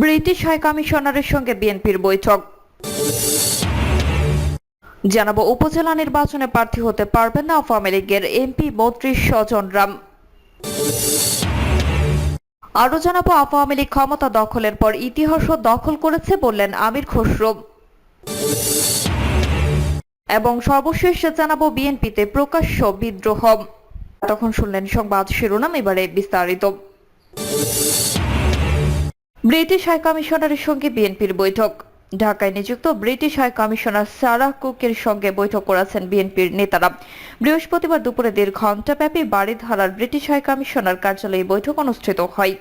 British high কমিশনারের সঙ্গে বিএনপির বৈঠক। জানাব, উপজেলা নির্বাচনে প্রার্থী হতে পারবেন না আওয়ামী লীগের এমপি মন্ত্রী স্বজন রাম আরও জানাব, আওয়ামী লীগ ক্ষমতা দখলের পর ইতিহাসও দখল করেছে বললেন আমির খসরু। এবং সর্বশেষ জানাব, বিএনপিতে প্রকাশ্য বিদ্রোহ। তখন শুনলেন সংবাদ শিরোনাম, এবারে বিস্তারিত। ব্রিটিশ হাই কমিশনারের সঙ্গে বিএনপির বৈঠক। ঢাকায় নিযুক্ত ব্রিটিশ হাই কমিশনার সারা কুকের সঙ্গে বৈঠক করেছেন বিএনপির নেতারা। বৃহস্পতিবার দুপুরে দেড় ঘণ্টাব্যাপী বাড়িধারার ব্রিটিশ হাই কমিশনার কার্যালয়ে বৈঠক অনুষ্ঠিত হয়।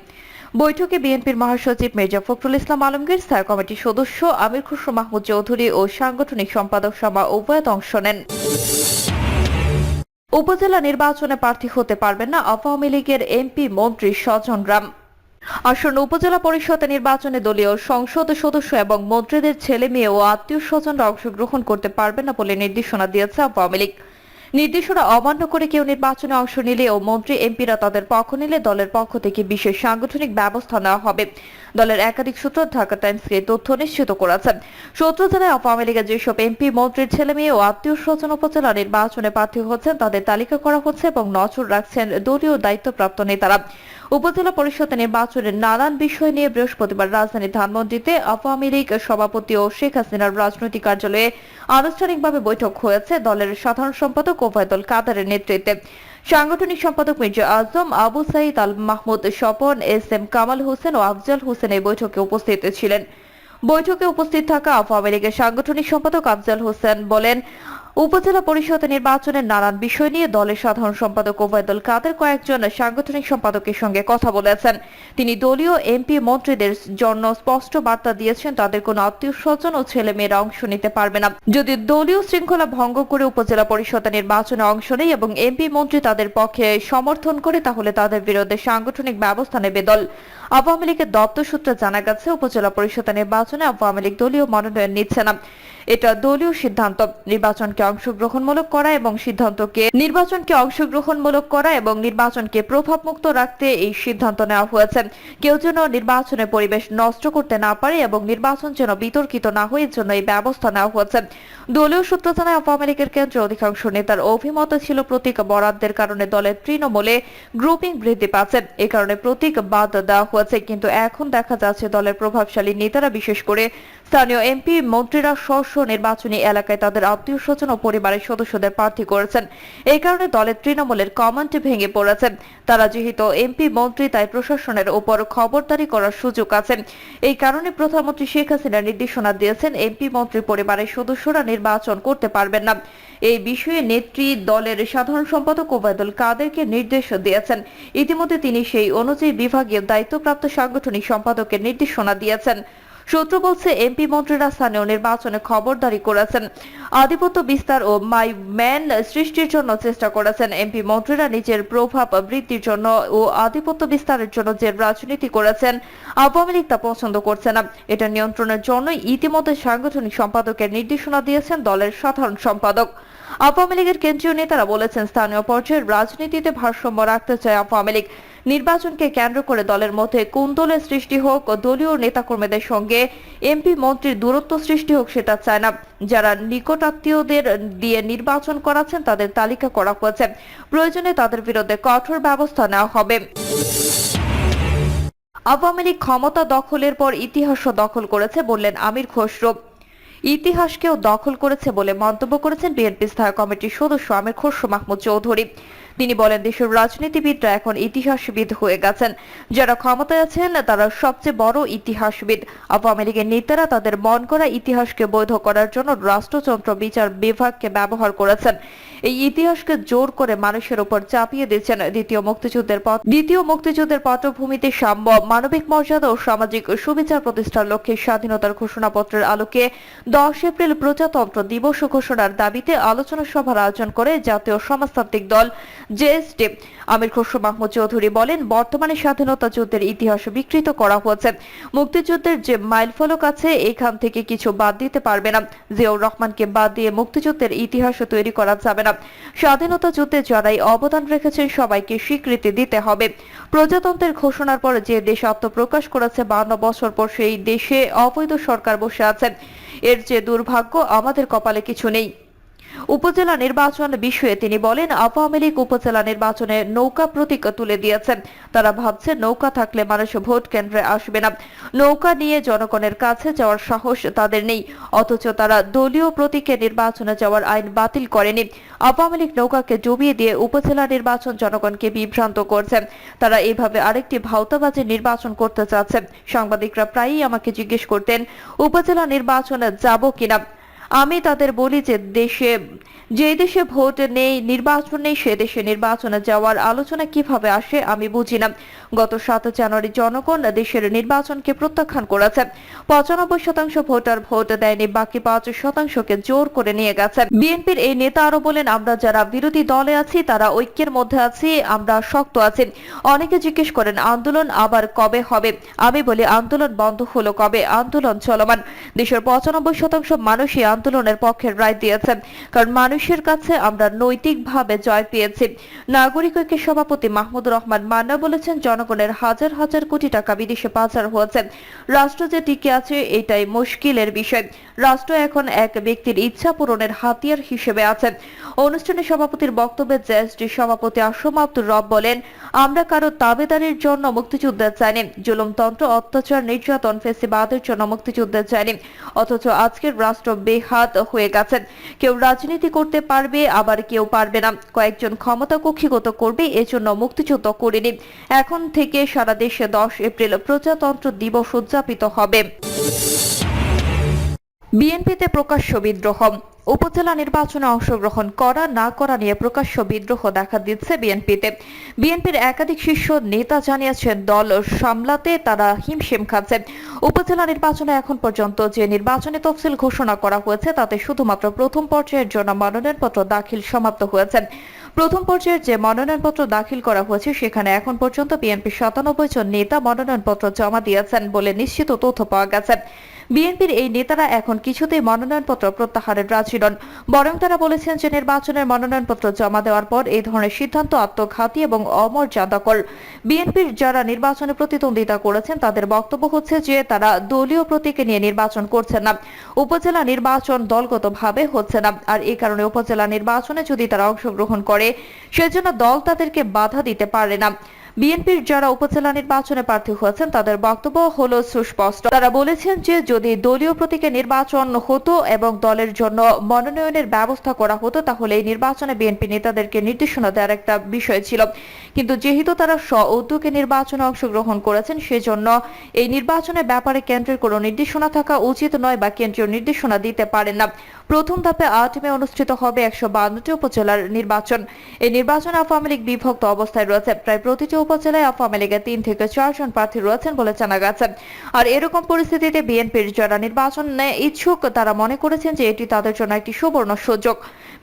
বৈঠকে বিএনপির মহাসচিব মির্জা ফখরুল ইসলাম আলমগীর, স্থায়ী কমিটির সদস্য আমির খুসরো মাহমুদ চৌধুরী ও সাংগঠনিক সম্পাদক সভা উভয়ত অংশ নেন। উপজেলা নির্বাচনে প্রার্থী হতে পারবেন না আওয়ামী লীগের এমপি মন্ত্রী স্বজন রাম। আসন্ন উপজেলা পরিষদ নির্বাচনে দলীয় সংসদ সদস্য এবং মন্ত্রীদের ছেলে মেয়ে ও আত্মীয় স্বজনরা অংশগ্রহণ করতে পারবে না বলে নির্দেশনা দিয়েছে আওয়ামী লীগ। নির্দেশনা অমান্য করে কেউ নির্বাচনে অংশ নিলে ও মন্ত্রী, এমপিরা তাদের পক্ষ নিলে দলের পক্ষ থেকে বিশেষ সাংগঠনিক ব্যবস্থা নেওয়া হবে। দলের একাধিক সূত্র ঢাকা টাইমসকে তথ্য নিশ্চিত করেছে। সূত্র জানায়, আওয়ামী লীগের যেসব এমপি, মন্ত্রীর ছেলে মেয়ে ও আত্মীয় স্বজন উপজেলা নির্বাচনে প্রার্থী হচ্ছেন, তাদের তালিকা করা হচ্ছে এবং নজর রাখছেন দলীয় দায়িত্বপ্রাপ্ত নেতারা। উপজেলা পরিষদ নির্বাচনের নানান বিষয় নিয়ে বৃহস্পতিবার রাজধানীর ধানমন্ডিতে আওয়ামী লীগ সভাপতি ও শেখ হাসিনার রাজনৈতিক কার্যালয়ে আনুষ্ঠানিকভাবে বৈঠক হয়েছে দলের সাধারণ সম্পাদক ওবায়দুল কাদারের নেতৃত্বে। সাংগঠনিক সম্পাদক মির্জা আজম, আবু সাইদ আল মাহমুদ স্বপন, এস এম কামাল হোসেন ও আফজাল হোসেন এই বৈঠকে উপস্থিত ছিলেন। বৈঠকে উপস্থিত থাকা আওয়ামী লীগের সাংগঠনিক সম্পাদক আফজাল হোসেন বলেন উপজেলা পরিষদ নির্বাচনের নানান বিষয় নিয়ে দলের সাধারণ সম্পাদক ওবায়দুল কাদের কয়েকজন সাংগঠনিক সম্পাদকের সঙ্গে কথা বলেছেন। তিনি দলীয় এমপি মন্ত্রীদের জন্য স্পষ্ট বার্তা দিয়েছেন, তাদের কোনো আত্মীয় স্বজন ও ছেলে মেয়েরা অংশ নিতে পারবে না। যদি দলীয় শৃঙ্খলা ভঙ্গ করে উপজেলা পরিষদ নির্বাচনে অংশ নেয় এবং এমপি মন্ত্রী তাদের পক্ষে সমর্থন করে, তাহলে তাদের বিরুদ্ধে সাংগঠনিক ব্যবস্থা নেবে দল। আওয়ামী লীগের দপ্তর সূত্রে জানা গেছে, উপজেলা পরিষদ নির্বাচনে আওয়ামী লীগ দলীয় মনোনয়ন নিচ্ছে না। এটা দলীয় সিদ্ধান্ত। নির্বাচনকে অংশগ্রহণমূলক করা এবং সিদ্ধান্তকে নির্বাচনকে অংশগ্রহণমূলক করা এবং নির্বাচনকে প্রভাবমুক্ত রাখতে এই সিদ্ধান্ত নেওয়া হয়েছে। কেউ যেন নির্বাচনের পরিবেশ নষ্ট করতে না পারে এবং নির্বাচন যেন বিতর্কিত না হয়, এর জন্য এই ব্যবস্থা নেওয়া হয়েছে। দলীয় সূত্র জানায়, আওয়ামী লীগের কেন্দ্রে অধিকাংশ নেতার অভিমত ছিল প্রতীক বরাদ্দের কারণে দলের তৃণমূলে গ্রুপিং বৃদ্ধি পাচ্ছে। এ কারণে প্রতীক বাদ দেওয়া হয়েছে, কিন্তু এখন দেখা যাচ্ছে দলের প্রভাবশালী নেতারা, বিশেষ করে স্থানীয় এমপি, মন্ত্রীরা স্ব স্ব নির্বাচনী এলাকায় তাদের আত্মীয় স্বজন ও পরিবারের সদস্যদের প্রার্থী করেছেন। এই কারণে দলের তৃণমূলের কমান্ড ভেঙে পড়েছে। তারা যেহেতু এমপি, মন্ত্রী, তাই প্রশাসনের উপর খবরদারি করার সুযোগ আছে। এই কারণে প্রধানমন্ত্রী শেখ হাসিনা নির্দেশনা দিয়েছেন এমপি, মন্ত্রী, পরিবারের সদস্যরা নির্বাচন করতে পারবেন না। এই বিষয়ে নেত্রী দলের সাধারণ সম্পাদক ওবায়দুল কাদেরকে নির্দেশ দিয়েছেন। ইতিমধ্যে তিনি সেই অনুযায়ী বিভাগীয় দায়িত্বপ্রাপ্ত সাংগঠনিক সম্পাদকের নির্দেশনা দিয়েছেন। সূত্র বলছে, এমপি মন্ত্রীরা স্থানীয় নির্বাচনে খবরদারি করেছেন। আধিপত্য বিস্তার ও মাই ম্যান সৃষ্টির জন্য চেষ্টা করেছেন। এমপি মন্ত্রীরা নিজের প্রভাব বৃদ্ধির জন্য ও আধিপত্য বিস্তারের জন্য যে রাজনীতি করেছেন, আওয়ামী লীগ তা পছন্দ করছে না। এটা নিয়ন্ত্রণের জন্য ইতিমধ্যে সাংগঠনিক সম্পাদকের নির্দেশনা দিয়েছেন দলের সাধারণ সম্পাদক। আওয়ামী লীগের কেন্দ্রীয় নেতারা বলেছেন, স্থানীয় পর্যায়ের রাজনীতিতে ভারসাম্য রাখতে চায় আওয়ামী লীগ। নির্বাচনকে কেন্দ্র করে দলের মধ্যে কুন্দলের সৃষ্টি হোক ও দলীয় নেতাকর্মীদের সঙ্গে এমপি মন্ত্রীর দূরত্ব সৃষ্টি হোক সেটা চায় না। যারা নিকটাত্মীয়দের দিয়ে নির্বাচন করাচ্ছেন তাদের তালিকা করা হয়েছে। প্রয়োজনে তাদের বিরুদ্ধে কঠোর ব্যবস্থা নেওয়া হবে। আওয়ামী লীগ ক্ষমতা দখলের পর ইতিহাসও দখল করেছে বললেন আমির খসরু। ইতিহাসকেও দখল করেছে বলে মন্তব্য করেছেন বিএনপি স্থায়ী কমিটির সদস্য আমির খসরু মাহমুদ চৌধুরী। তিনি বলেন, দেশের রাজনীতিবিদরা এখন ইতিহাসবিদ হয়ে গেছেন। যারা ক্ষমতায় আছেন, তারা সবচেয়ে বড় ইতিহাসবিদ। আওয়ামী লীগের নেতারা তাদের মন করা ইতিহাসকে বৈধ করার জন্য রাষ্ট্রযন্ত্র বিচার বিভাগকে ব্যবহার করেছেন। এই ইতিহাসকে জোর করে মানুষের উপর চাপিয়ে দিচ্ছেন দ্বিতীয় মুক্তিযুদ্ধের পথ। দ্বিতীয় মুক্তিযুদ্ধের পটভূমিতে সাম্য মানবিক মর্যাদা ও সামাজিক সুবিচার প্রতিষ্ঠার লক্ষ্যে স্বাধীনতার ঘোষণাপত্রের আলোকে দশ এপ্রিল প্রজাতন্ত্র দিবস ঘোষণার দাবিতে আলোচনা সভার আয়োজন করে জাতীয় সমাজতান্ত্রিক দল জেএসডি। আমির খসরু মাহমুদ চৌধুরী বলেন, বর্তমানে স্বাধীনতা যুদ্ধের ইতিহাস বিকৃত করা হচ্ছে মুক্তিযুদ্ধের যে মাইলফলক আছে, এখান থেকে কিছু বাদ দিতে পারবে না। জিয়াউর রহমানকে বাদ দিয়ে মুক্তিযুদ্ধের ইতিহাস তৈরি করা যাবে না। স্বাধীনতা যুদ্ধে যারাই অবদান রেখেছেন, সবাইকে স্বীকৃতি দিতে হবে। প্রজাতন্ত্রের ঘোষণার পর যে দেশ আত্মপ্রকাশ করেছে, বান্ন বছর পর সেই দেশে অবৈধ সরকার বসে আছে। এর যে দুর্ভাগ্য, আমাদের কপালে কিছু নেই। উপজেলা নির্বাচন বিষয়ে তিনি বলেন, আওয়ামী লীগ উপজেলা নির্বাচনে নৌকা প্রতীক তুলে দিয়েছেন। তারা ভাবছে নৌকা থাকলে মানুষ ভোট কেন্দ্রে আসবে না। নৌকা নিয়ে জনগণের কাছে যাওয়ার সাহস তাদের নেই। অথচ তারা দলীয় প্রতীকে নির্বাচনে যাওয়ার আইন বাতিল করেনি। আওয়ামী লীগ নৌকাকে জমিয়ে দিয়ে উপজেলা নির্বাচন জনগণকে বিভ্রান্ত করছে। তারা এইভাবে আরেকটি ভাওতাবাজি নির্বাচন করতে চাচ্ছে। সাংবাদিকরা প্রায়ই আমাকে জিজ্ঞেস করতেন, উপজেলা নির্বাচনে যাব কিনা? আমি তাদের বলি যে দেশে যে দেশে ভোট নেই, নির্বাচন নেই, সে দেশে নির্বাচনে যাওয়ার আলোচনা কীভাবে আসে আমি বুঝি না। গত সাত জানুয়ারি জনগণ দেশের নির্বাচনকে প্রত্যাখ্যান করেছে। পঁচানব্বই শতাংশ ভোটার ভোট দেয়নি, বাকি পাঁচ শতাংশকে জোর করে নিয়ে গেছে। বিএনপির এই নেতা আরও বলেন, আমরা যারা বিরোধী দলে আছি, তারা ঐক্যের মধ্যে আছি, আমরা শক্ত আছি। অনেকে জিজ্ঞেস করেন, আন্দোলন আবার কবে হবে? আমি বলি, আন্দোলন বন্ধ হলো কবে? আন্দোলন চলমান। দেশের পঁচানব্বই শতাংশ মানুষই আন্দোলনের পক্ষের রায় দিয়েছেন। কারণ মানুষের কাছে আমরা নৈতিকভাবে জয় পেয়েছি। নাগরিক ঐক্যের সভাপতি মাহমুদ রহমান মান্না বলেছেন, জনগণের হাজার হাজার কোটি টাকা বিদেশে পাচার হয়েছে। রাষ্ট্র যে টিকে আছে, এটাই মুশকিলের বিষয়। রাষ্ট্র এখন এক ব্যক্তির ইচ্ছা পূরণের হাতিয়ার হিসেবে আছে। অনুষ্ঠানে সভাপতির বক্তব্যে জেএসডি সভাপতি আসম আব্দুর রব বলেন, আমরা কারও দাবেদারির জন্য মুক্তিযুদ্ধে চাইনি জুলুমতন্ত্র অত্যাচার, নির্যাতন, ফেসিবাদের জন্য মুক্তিযুদ্ধে চাইনি অথচ আজকের রাষ্ট্র বেহাত হয়ে গেছেন কেউ রাজনীতি করতে পারবে, আবার কেউ পারবে না। কয়েকজন ক্ষমতা কক্ষিগত করবে, এজন্য মুক্তিযুদ্ধ করেনি। এখন থেকে সারা দেশে দশ এপ্রিল প্রজাতন্ত্র দিবস উদযাপিত হবে। বিএনপিতে প্রকাশ্য বিদ্রোহ। উপজেলা নির্বাচনে অংশগ্রহণ করা, না করা নিয়ে প্রকাশ্য বিদ্রোহ দেখা দিচ্ছে বিএনপিতে। বিএনপির একাধিক শীর্ষ নেতা জানিয়েছেন, দল সামলাতে তারা হিমশিম খাচ্ছে। উপজেলা নির্বাচনে এখন পর্যন্ত যে নির্বাচনী তফসিল ঘোষণা করা হয়েছে, তাতে শুধুমাত্র প্রথম পর্যায়ের জন্য মনোনয়নপত্র দাখিল সমাপ্ত হয়েছে। প্রথম পর্যায়ের যে মনোনয়নপত্র দাখিল করা হয়েছে, সেখানে এখন পর্যন্ত বিএনপির সাতানব্বই জন নেতা মনোনয়নপত্র জমা দিয়েছেন বলে নিশ্চিত তথ্য পাওয়া গেছে। বিএনপির এই নেতারা এখন কিছুতেই মনোনয়নপত্র প্রত্যাহারের রাজি নন। বরং তারা বলেছেন যে নির্বাচনের মনোনয়নপত্র জমা দেওয়ার পর এই ধরনের সিদ্ধান্ত আত্মঘাতী এবং অমর্যাদাকর বিএনপির যারা নির্বাচনে প্রতিদ্বন্দ্বিতা করেছেন, তাদের বক্তব্য হচ্ছে যে তারা দলীয় প্রতীকে নিয়ে নির্বাচন করছেন না। উপজেলা নির্বাচন দলগতভাবে হচ্ছে না। আর এই কারণে উপজেলা নির্বাচনে যদি তারা অংশগ্রহণ করে, সেজন্য দল তাদেরকে বাধা দিতে পারে না। বিএনপির যারা উপজেলা নির্বাচনে প্রার্থী হয়েছেন, তাদের বক্তব্য হলো সুস্পষ্ট। তারা বলেছেন যে, যদি দলীয় প্রতীকে নির্বাচন হতো এবং দলের জন্য মনোনয়নের ব্যবস্থা করা হতো, তাহলে এই নির্বাচনে বিএনপি নেতাদেরকে নির্দেশনা দেওয়ার একটা বিষয় ছিল। কিন্তু যেহেতু তারা স্ব নির্বাচনে অংশগ্রহণ করেছেন, সেজন্য এই নির্বাচনের ব্যাপারে কেন্দ্রের কোনো নির্দেশনা থাকা উচিত নয় বা কেন্দ্রীয় নির্দেশনা দিতে পারেন না। প্রথম ধাপে আট অনুষ্ঠিত হবে একশো বান্নটি উপজেলার নির্বাচন। এই নির্বাচন আওয়ামী লীগ বিভক্ত অবস্থায় রয়েছে। প্রায় প্রতিটি উপজেলায় আওয়ামী লীগের তিন থেকে চারজন প্রার্থী রয়েছেন বলে জানা গেছে। আর এরকম পরিস্থিতিতে বিএনপির যারা নির্বাচনে ইচ্ছুক, তারা মনে করেছেন যে এটি তাদের জন্য একটি সুবর্ণ সুযোগ।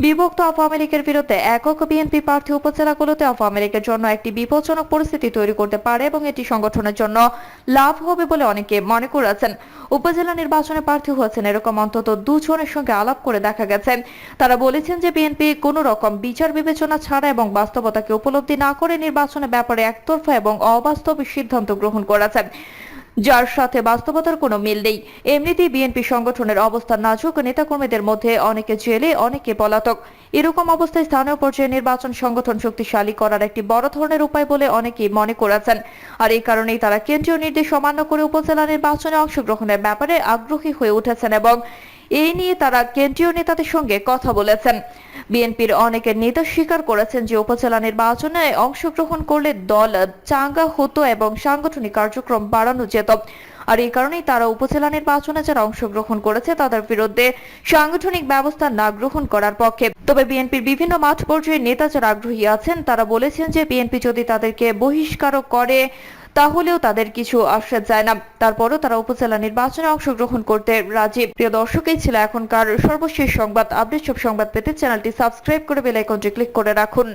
বিভক্ত আওয়ামী লীগের বিরুদ্ধে একক বিএনপি প্রার্থী উপজেলাগুলোতে আওয়ামী লীগের জন্য একটি বিপজ্জনক পরিস্থিতি তৈরি করতে পারে এবং এটি সংগঠনের জন্য লাভ হবে বলে অনেকে মনে করেছেন। উপজেলা নির্বাচনে প্রার্থী হয়েছেন এরকম অন্তত দুজনের সঙ্গে আলাপ করে দেখা গেছে। তারা বলেছেন যে বিএনপি কোনো রকম বিচার বিবেচনা ছাড়া এবং বাস্তবতাকে উপলব্ধি না করে নির্বাচনের ব্যাপারে একতরফা এবং অবাস্তব সিদ্ধান্ত গ্রহণ করেছে। যার সাথে বাস্তবতার কোনো মিল নেই। এমনিতেই বিএনপি সংগঠনের অবস্থা নাজুক, নেতাকর্মীদের মধ্যে অনেকে জেলে, অনেকে পলাতক। এরকম অবস্থায় স্থানীয় পর্যায়ে নির্বাচন সংগঠন শক্তিশালী করার একটি বড় ধরনের উপায় বলে অনেকেই মনে করেছেন। আর এই কারণেই তারা কেন্দ্রীয় নির্দেশ অমান্য করে উপজেলা নির্বাচনে অংশগ্রহণের ব্যাপারে আগ্রহী হয়ে উঠেছেন এবং এই নিয়ে তারা কেন্দ্রীয় নেতাদের সঙ্গে কথা বলেছেন। বিএনপির অনেকের নেতা স্বীকার করেছেন যে উপজেলা নির্বাচনে অংশগ্রহণ করলে দল চাঙ্গা হতো এবং সাংগঠনিক কার্যক্রম বাড়ানো যেত। আর এই কারণেই তারা উপজেলা নির্বাচনে যারা অংশগ্রহণ করেছে, তাদের বিরুদ্ধে সাংগঠনিক ব্যবস্থা না গ্রহণ করার পক্ষে। তবে বিএনপির বিভিন্ন মাঠ পর্যায়ে নেতা যারা আগ্রহী আছেন, তারা বলেছেন যে বিএনপি যদি তাদেরকে বহিষ্কারও করে তাহলেও তাদের কিছু আসা যায় না। তারপরও তারা উপজেলা নির্বাচনে অংশগ্রহণ করতে রাজি। প্রিয় দর্শকই ছিল এখনকার সর্বশেষ সংবাদ। আপডেট সব সংবাদ পেতে চ্যানেলটি সাবস্ক্রাইব করে বেল আইকনটি ক্লিক করে রাখুন।